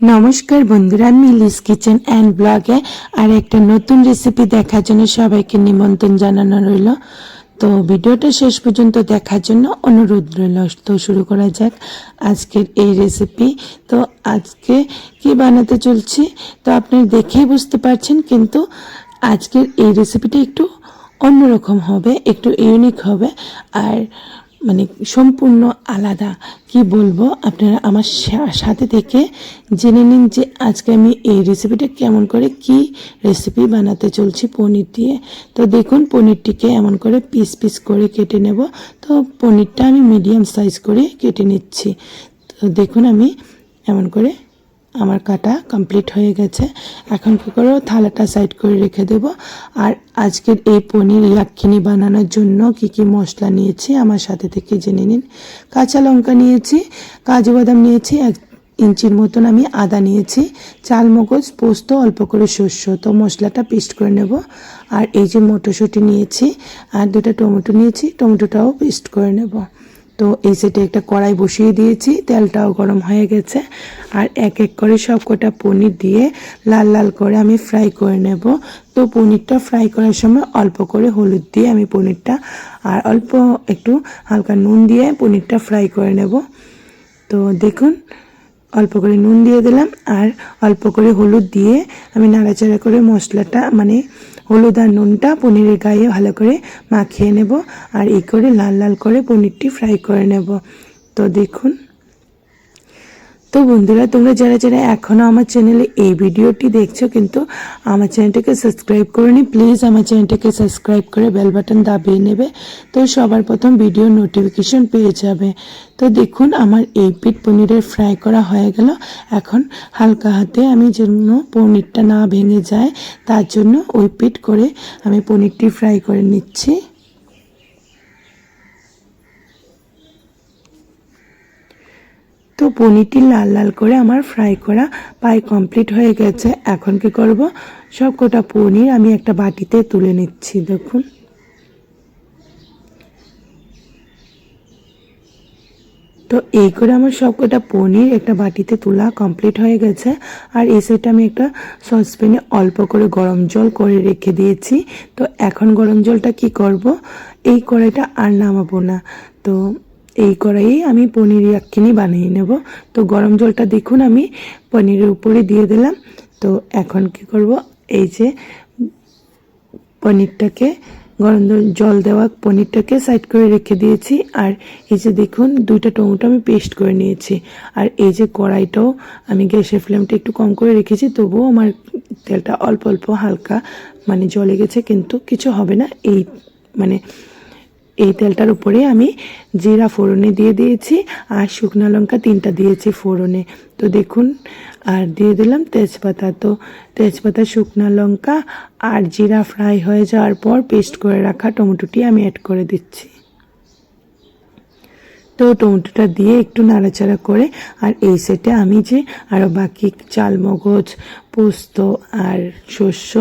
নমস্কার বন্ধুরা মিলিস kitchen and ব্লগে আর একটা নতুন রেসিপি দেখার জন্য সবাইকে নিমন্ত্রণ জানানো রইল। তো ভিডিওটা শেষ পর্যন্ত দেখার জন্য অনুরোধ রইল। তো শুরু করা যাক আজকের এই রেসিপি তো আজকে কি বানাতে চলছি? তো আপনি দেখেই বুঝতে পারছেন, কিন্তু আজকের এই রেসিপিটা একটু অন্যরকম হবে, একটু ইউনিক হবে। আর মানে সম্পূর্ণ আলাদা। কি বলব? আপনারা আমার সাথে থেকে জেনে নিন যে আজকে আমি এই রেসিপিটা কেমন করে কি রেসিপি বানাতে চলছি পনির দিয়ে। তো দেখুন, পনিরটিকে এমন করে পিস পিস করে কেটে নেব। তো পনিরটা আমি মিডিয়াম সাইজ করে কেটে নিচ্ছি। তো দেখুন আমি এমন করে আমার কাটা কমপ্লিট হয়ে গেছে। এখন কী করব? থালাটা সাইড করে রেখে দেব। আর আজকের এই পনির ইয়াক্ষিনি বানানোর জন্য কি কি মশলা নিয়েছি আমার সাথে থেকে জেনে নিন। কাঁচা লঙ্কা নিয়েছি, কাজু বাদাম নিয়েছি, এক ইঞ্চির মতন আমি আদা নিয়েছি চাল মগজ পোস্ত, অল্প করে শস্য তো মশলাটা পেস্ট করে নেব। আর এই যে মটরশুঁটি নিয়েছি, আর দুটো টমেটো নিয়েছি, টমেটোটাও পেস্ট করে নেব। তো এই সেটে একটা কড়াই বসিয়ে দিয়েছি, তেলটাও গরম হয়ে গেছে। আর এক এক করে সব কটা পনির দিয়ে লাল লাল করে আমি ফ্রাই করে নেব। তো পনিরটা ফ্রাই করার সময় অল্প করে হলুদ দিয়ে আমি পনিরটা আর অল্প একটু হালকা নুন দিয়ে পনিরটা ফ্রাই করে নেব। তো দেখুন অল্প করে নুন দিয়ে দিলাম আর অল্প করে হলুদ দিয়ে আমি নাড়াচাড়া করে মশলাটা মানে হলুদ আর নুনটা পনিরের গায়ে ভালো করে মাখিয়ে নেব আর এই করে লাল লাল করে পনিরটি ফ্রাই করে নেব। তো দেখুন তো বন্ধুরা, তোমরা যারা যারা এখনও আমার চ্যানেলে এই ভিডিওটি দেখছ কিন্তু আমার চ্যানেলটাকে সাবস্ক্রাইব করনি প্লিজ আমার চ্যানেলটাকে সাবস্ক্রাইব করে বেল বাটন দাবিয়ে নেবে তো সবার প্রথম ভিডিও নোটিফিকেশন পেয়ে যাবে। তো দেখুন, আমার এই পিঠ পনিরের ফ্রাই করা হয়ে গেল। এখন হালকা হাতে আমি যেন পনিরটা না ভেঙে যায়, তার জন্য ওই পিঠ করে আমি পনিরটি ফ্রাই করে নিচ্ছি। তো পনিরটি লাল লাল করে আমার ফ্রাই করা প্রায় কমপ্লিট হয়ে গেছে। এখন কি করব? সব কটা পনির আমি একটা বাটিতে তুলে নিচ্ছি, দেখুন। তো এই করে আমার সব কটা পনির একটা বাটিতে তোলা কমপ্লিট হয়ে গেছে। আর এই সাইডে আমি একটা সসপ্যানে অল্প করে গরম জল করে রেখে দিয়েছি। তো এখন গরম জলটা কি করব? এই কড়াইটা আর নামাবো না। তো এই কড়াইয়ে আমি পনির ইয়াক্কিনি বানিয়ে নেব। তো গরম জলটা দেখুন আমি পনিরের উপরে দিয়ে দিলাম। তো এখন কি করব? এই যে পনিরটাকে গরম জল দেওয়া পনিরটাকে সাইড করে রেখে দিয়েছি। আর এই যে দেখুন, দুইটা টমেটো আমি পেস্ট করে নিয়েছি। আর এই যে কড়াইটাও আমি গ্যাসের ফ্লেমটা একটু কম করে রেখেছি, তবুও আমার তেলটা অল্প অল্প, হালকা মানে জলে গেছে, কিন্তু কিছু হবে না। এই মানে এই তেলটার উপরে আমি জিরা ফোড়নে দিয়ে দিয়েছি আর শুকনো লঙ্কা তিনটা দিয়েছি ফোড়নে। তো দেখুন, আর দিয়ে দিলাম তেজপাতা। তো তেজপাতা, শুকনো লঙ্কা আর জিরা ফ্রাই হয়ে যাওয়ার পর পেস্ট করে রাখা টমেটোটি আমি অ্যাড করে দিচ্ছি। তো টমেটোটা দিয়ে একটু নাড়াচাড়া করে, আর এই সেটে আমি যে আরও বাকি চাল মগজ পোস্ত আর শস্য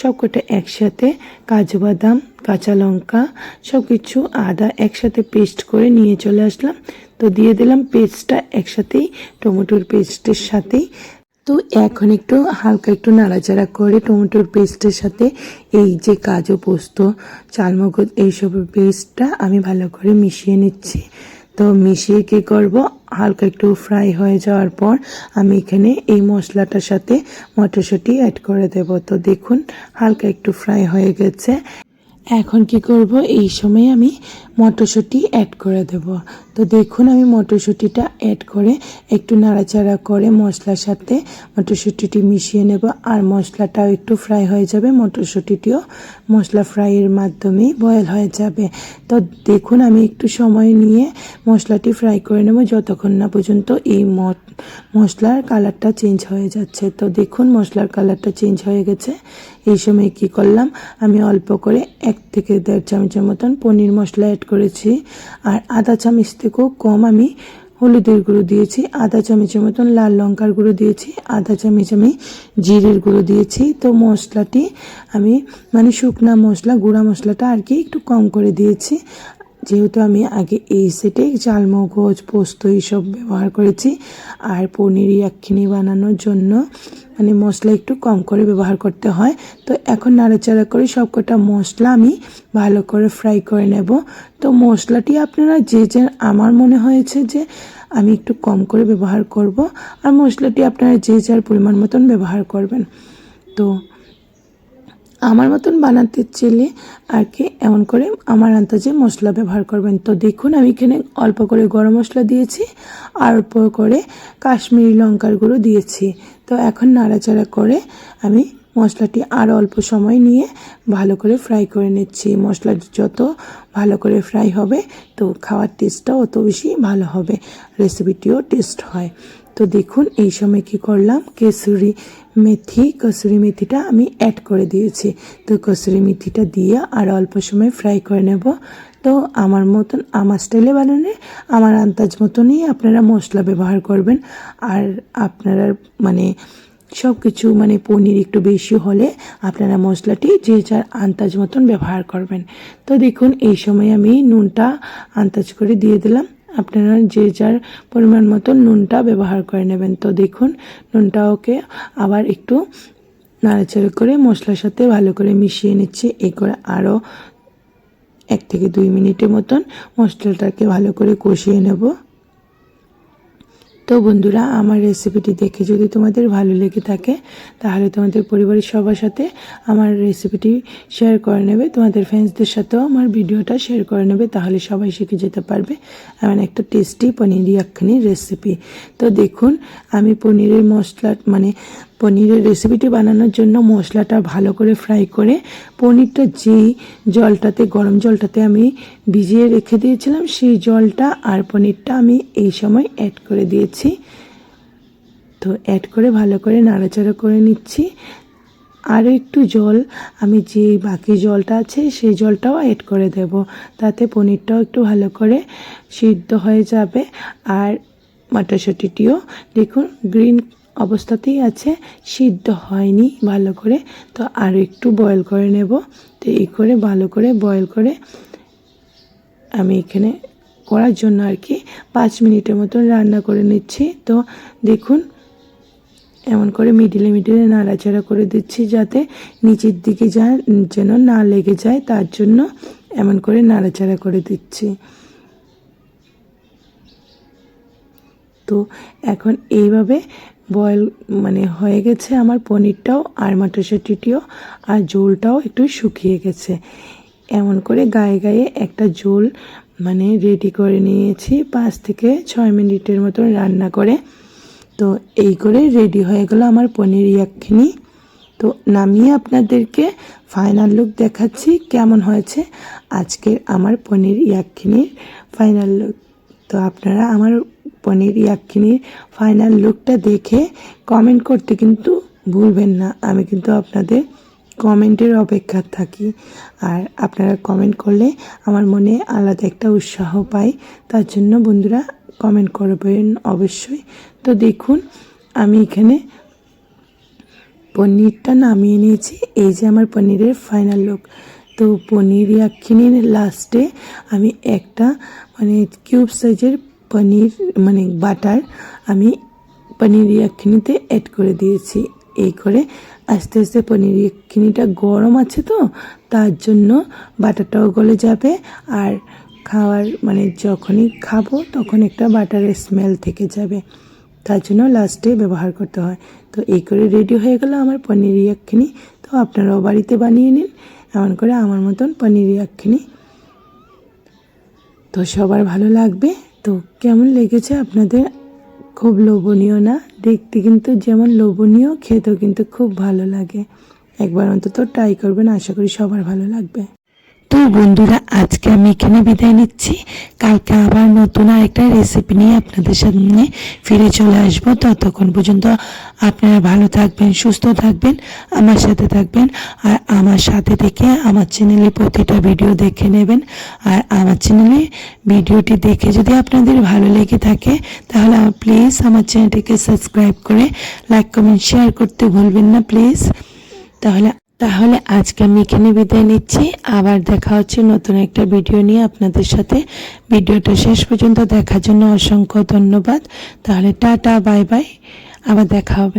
সব কটা একসাথে, কাজু বাদাম, কাঁচা লঙ্কা সব কিছু আদা একসাথে পেস্ট করে নিয়ে চলে আসলাম। তো দিয়ে দিলাম পেস্টটা একসাথেই, টমেটোর পেস্টের সাথেই। তো এখন একটু হালকা একটু নাড়াচাড়া করে টমেটোর পেস্টের সাথে এই যে কাজু, পোস্ত, চালমগজ এইসবের পেস্টটা আমি ভালো করে মিশিয়ে নিচ্ছি। তো মিশিয়ে কি করব? হালকা একটু ফ্রাই হয়ে যাওয়ার পর আমি এখানে এই মশলাটার সাথে মটরশুঁটি অ্যাড করে দেব। তো দেখুন, হালকা একটু ফ্রাই হয়ে গেছে। এখন কি করব? এই সময় আমি মটরশুঁটি অ্যাড করে দেব। তো দেখুন, আমি মটরশুঁটিটা অ্যাড করে একটু নাড়াচাড়া করে মশলার সাথে মটরশুঁটিটি মিশিয়ে নেব। আর মশলাটাও একটু ফ্রাই হয়ে যাবে। মটরশুঁটিটিও মশলা ফ্রাইয়ের মাধ্যমেই বয়েল হয়ে যাবে। তো দেখুন, আমি একটু সময় নিয়ে মশলাটি ফ্রাই করে নেব। যতক্ষণ না পর্যন্ত এই মট মশলার কালারটা চেঞ্জ হয়ে যাচ্ছে। তো দেখুন, মশলার কালারটা চেঞ্জ হয়ে গেছে। এই সময় কি করলাম? আমি অল্প করে এক থেকে দেড় চামচের মতন পনির মশলা অ্যাড করেছি। আর আধা চামচ থেকেও কম আমি হলুদের গুঁড়ো দিয়েছি। আধা চামচের মতন লাল লঙ্কার গুঁড়ো দিয়েছি। আধা চামচ আমি জিরের গুঁড়ো দিয়েছি। তো মশলাটি আমি মানে শুকনা মশলা, গুঁড়া মশলাটা আর কি একটু কম করে দিয়েছি। যেহেতু আমি আগে এই সেটে চালমগজ পোস্ত এইসব ব্যবহার করেছি। আর পনির ইয়াক্ষিনি বানানোর জন্য মানে মশলা একটু কম করে ব্যবহার করতে হয়। তো এখন নাড়াচাড়া করে সবকটা মশলা আমি ভালো করে ফ্রাই করে নেব। তো মশলাটি আপনারা যে যে, আমার মনে হয়েছে যে আমি একটু কম করে ব্যবহার করব। আর মশলাটি আপনারা যে যার পরিমাণ মতন ব্যবহার করবেন। তো আমার মতন বানাতে চেলে আর কি এমন করে আমার আন্দাজে মশলা ব্যবহার করবেন। তো দেখুন, আমি এখানে অল্প করে গরম মশলা দিয়েছি আর অল্প করে কাশ্মীরি লঙ্কার গুঁড়ো দিয়েছি। তো এখন নাড়াচাড়া করে আমি মশলাটি আর অল্প সময় নিয়ে ভালো করে ফ্রাই করে নিচ্ছি। মশলা যত ভালো করে ফ্রাই হবে, তো খাওয়ার টেস্টটাও অত বেশি ভালো হবে। রেসিপিটিও টেস্ট হয়। তো দেখুন, এই সময় কি করলাম? কেসুরি মেথি, কসুরি মেথিটা আমি অ্যাড করে দিয়েছি। তো কসুরি মেথিটা দিয়ে আর অল্প সময় ফ্রাই করে নেব। তো আমার মতন, আমার স্টাইলে বানালে আমার আন্দাজ মতনই আপনারা মশলা ব্যবহার করবেন। আর আপনারা মানে সব কিছু মানে পনির একটু বেশি হলে আপনারা মশলাটি যে যার আন্দাজ মতন ব্যবহার করবেন। তো দেখুন, এই সময় আমি নুনটা আন্দাজ করে দিয়ে দিলাম। আপনারা যে যার পরিমাণ মতো নুনটা ব্যবহার করে নেবেন। তো দেখুন, নুনটা ওকে আবার একটু নাড়াচাড়া করে মশলার সাথে ভালো করে মিশিয়ে নিচ্ছি। এ করে আরও এক থেকে দুই মিনিটের মতন মশলাটাকে ভালো করে কষিয়ে নেব। তো বন্ধুরা, আমার রেসিপিটি দেখে যদি তোমাদের ভালো লেগে থাকে, তাহলে তোমাদের পরিবারের সবার সাথে আমার রেসিপিটি শেয়ার করে নেবে। তোমাদের ফ্রেন্ডসদের সাথেও আমার ভিডিওটা শেয়ার করে নেবে, তাহলে সবাই শিখে যেতে পারবে। এমন একটা টেস্টি পনির ইয়াক্ষানির রেসিপি তো দেখুন, আমি পনিরের মশলা মানে পনিরের রেসিপিটি বানানোর জন্য মশলাটা ভালো করে ফ্রাই করে পনিরটা যেই জলটাতে, গরম জলটাতে আমি ভিজিয়ে রেখে দিয়েছিলাম, সেই জলটা আর পনিরটা আমি এই সময় অ্যাড করে দিয়েছি। তো অ্যাড করে ভালো করে নাড়াচাড়া করে নিচ্ছি। আরও একটু জল, আমি যে বাকি জলটা আছে সেই জলটাও অ্যাড করে দেব। তাতে পনিরটাও একটু ভালো করে সিদ্ধ হয়ে যাবে। আর মটরশুঁটিটিও, দেখুন গ্রিন অবস্থাতেই আছে, সিদ্ধ হয়নি ভালো করে। তো আর একটু বয়েল করে নেব। তো এই করে ভালো করে বয়েল করে আমি এখানে করার জন্য আর কি পাঁচ মিনিটের মতন রান্না করে নিচ্ছি। তো দেখুন, এমন করে মিডিলে মিডিলে নাড়াচাড়া করে দিচ্ছি যাতে নিচের দিকে যা যেন না লেগে যায়, তার জন্য এমন করে নাড়াচাড়া করে দিচ্ছি। তো এখন এইভাবে বয়েল মানে হয়ে গেছে আমার পনিরটাও, আর মটরশুঁটিটিও, আর ঝোলটাও একটু শুকিয়ে গেছে। এমন করে গায়ে গায়ে একটা ঝোল মানে রেডি করে নিয়েছি, পাঁচ থেকে ছয় মিনিটের মতন রান্না করে। তো এই করে রেডি হয়ে গেল আমার পনির ইয়াক্ষিনি তো নামিয়ে আপনাদেরকে ফাইনাল লুক দেখাচ্ছি কেমন হয়েছে আজকের আমার পনির ইয়াক্ষিনির ফাইনাল লুক তো আপনারা আমার পনির ইয়াক্ষিনির ফাইনাল লুকটা দেখে কমেন্ট করতে কিন্তু ভুলবেন না। আমি কিন্তু আপনাদের কমেন্টের অপেক্ষা থাকি। আর আপনারা কমেন্ট করলে আমার মনে আলাদা একটা উৎসাহ পাই। তার জন্য বন্ধুরা কমেন্ট করবেন অবশ্যই। তো দেখুন, আমি এখানে পনিরটা নামিয়ে নিয়েছি। এই যে আমার পনিরের ফাইনাল লুক তো পনির ইয়াক্ষিনির লাস্টে আমি একটা মানে কিউব সাইজের পনির মানে বাটার আমি পনির ইয়াক্ষিনিতে অ্যাড করে দিয়েছি। এই করে আস্তে আস্তে পনির ইয়াক্ষিনিটা গরম আছে তো, তার জন্য বাটারটাও গলে যাবে। আর খাওয়ার মানে যখনই খাব তখন একটা বাটারের স্মেল থেকে যাবে। তার জন্য লাস্টে ব্যবহার করতে হয়। তো এই করে রেডি হয়ে গেল আমার পনির ইয়াক্ষিনি তো আপনারাও বাড়িতে বানিয়ে নিন। এমন করে আমার মতন পনির ইয়াক্ষিনি তো সবার ভালো লাগবে। তো কেমন লেগেছে আপনাদের? খুব লোভনীয় না? দেখতে কিন্তু যেমন লোভনীয়, খেতেও কিন্তু খুব ভালো লাগে। একবার অন্তত ট্রাই করবেন, আশা করি সবার ভালো লাগবে। তো বন্ধুরা, আজকে আমি এখানে বিদায় নিচ্ছি। কালকে আবার নতুন আরেকটা রেসিপি নিয়ে আপনাদের সামনে ফিরে চলে আসব। ততক্ষণ পর্যন্ত আপনারা ভালো থাকবেন, সুস্থ থাকবেন, আমার সাথে থাকবেন, আর আমার সাথে থেকে আমার চ্যানেলে প্রতিটা ভিডিও দেখে নেবেন। আর আমার চ্যানেলে ভিডিওটি দেখে যদি আপনাদের ভালো লেগে থাকে, তাহলে প্লিজ আমার চ্যানেলটিকে সাবস্ক্রাইব করে লাইক কমেন্ট শেয়ার করতে ভুলবেন না প্লিজ তাহলে তাহলে আজকে আমি এখানে বিদায় নিচ্ছি। আবার দেখা হচ্ছে নতুন একটা ভিডিও নিয়ে আপনাদের সাথে। ভিডিওটা শেষ পর্যন্ত দেখার জন্য অসংখ্য ধন্যবাদ। তাহলে টাটা, বাই বাই। আবার দেখা হবে।